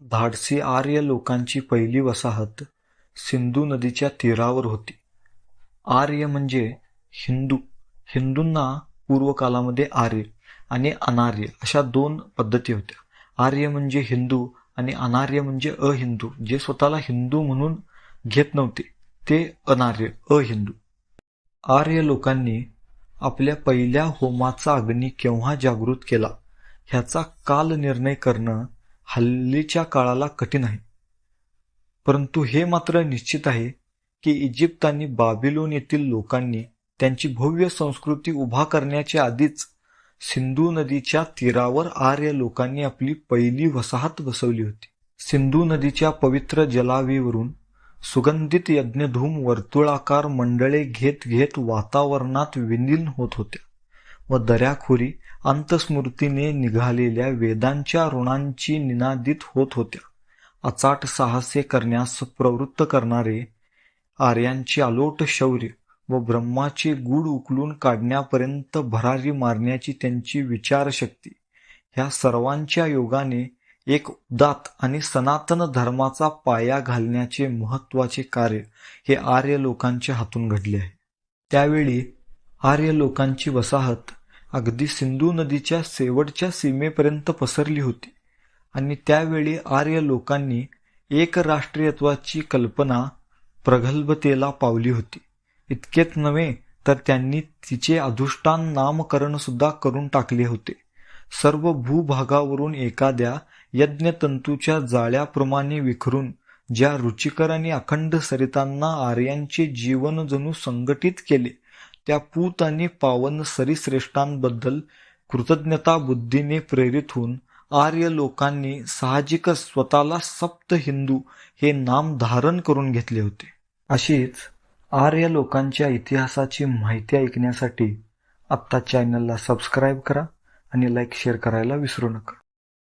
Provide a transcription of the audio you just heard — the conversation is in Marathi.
धाडसी आर्य लोकांची पहिली वसाहत सिंधू नदीच्या तीरावर होती. आर्य म्हणजे हिंदू. हिंदूंना पूर्वकालामध्ये आर्य आणि अनार्य अशा दोन पद्धती होत्या. आर्य म्हणजे हिंदू आणि अनार्य म्हणजे अहिंदू. जे स्वतःला हिंदू म्हणून घेत नव्हते ते अनार्य, अहिंदू. आर्य लोकांनी आपल्या पहिल्या होमाचा अग्नी केव्हा जागृत केला ह्याचा काल निर्णय करणं हल्लीच्या काळाला कठीण आहे. परंतु हे मात्र निश्चित आहे की इजिप्त आणि बाबिलोन येथील लोकांनी त्यांची भव्य संस्कृती उभा करण्याच्या आधीच सिंधू नदीच्या तीरावर आर्य लोकांनी आपली पहिली वसाहत बसवली होती. सिंधू नदीच्या पवित्र जलावीवरून सुगंधित यज्ञधूम वर्तुळाकार मंडळे घेत घेत वातावरणात विलीन होत होत्या व दऱ्याखोरी अंतस्मृतीने निघालेल्या वेदांच्या ऋणांची निनादित होत होत्या. अचाट साहसे करण्यास प्रवृत्त करणारे आर्यांचे अलोट शौर्य व ब्रह्माचे गूढ उकलून काढण्यापर्यंत भरारी मारण्याची त्यांची विचारशक्ती ह्या सर्वांच्या योगाने एक उदात आणि सनातन धर्माचा पाया घालण्याचे महत्त्वाचे कार्य हे आर्य लोकांच्या हातून घडले आहे. त्यावेळी आर्य लोकांची वसाहत अगदी सिंधू नदीच्या शेवटच्या सीमेपर्यंत पसरली होती आणि त्यावेळी आर्य लोकांनी एक राष्ट्रीयत्वाची कल्पना प्रगल्भतेला पावली होती. इतकेच नव्हे तर त्यांनी तिचे अधिष्ठान नामकरण सुद्धा करून टाकले होते. सर्व भूभागावरून एखाद्या यज्ञतंतूच्या जाळ्याप्रमाणे विखरून ज्या रुचिकर आणि अखंड सरितांना आर्यांचे जीवन जणू संघटित केले त्या पूत आणि पावन सरीश्रेष्ठांबद्दल कृतज्ञता बुद्धीने प्रेरित होऊन आर्य लोकांनी साहजिकच स्वतःला सप्त हिंदू हे नाम धारण करून घेतले होते. अशीच आर्य लोकांच्या इतिहासाची माहिती ऐकण्यासाठी आत्ता चॅनलला सबस्क्राईब करा आणि लाईक शेअर करायला विसरू नका.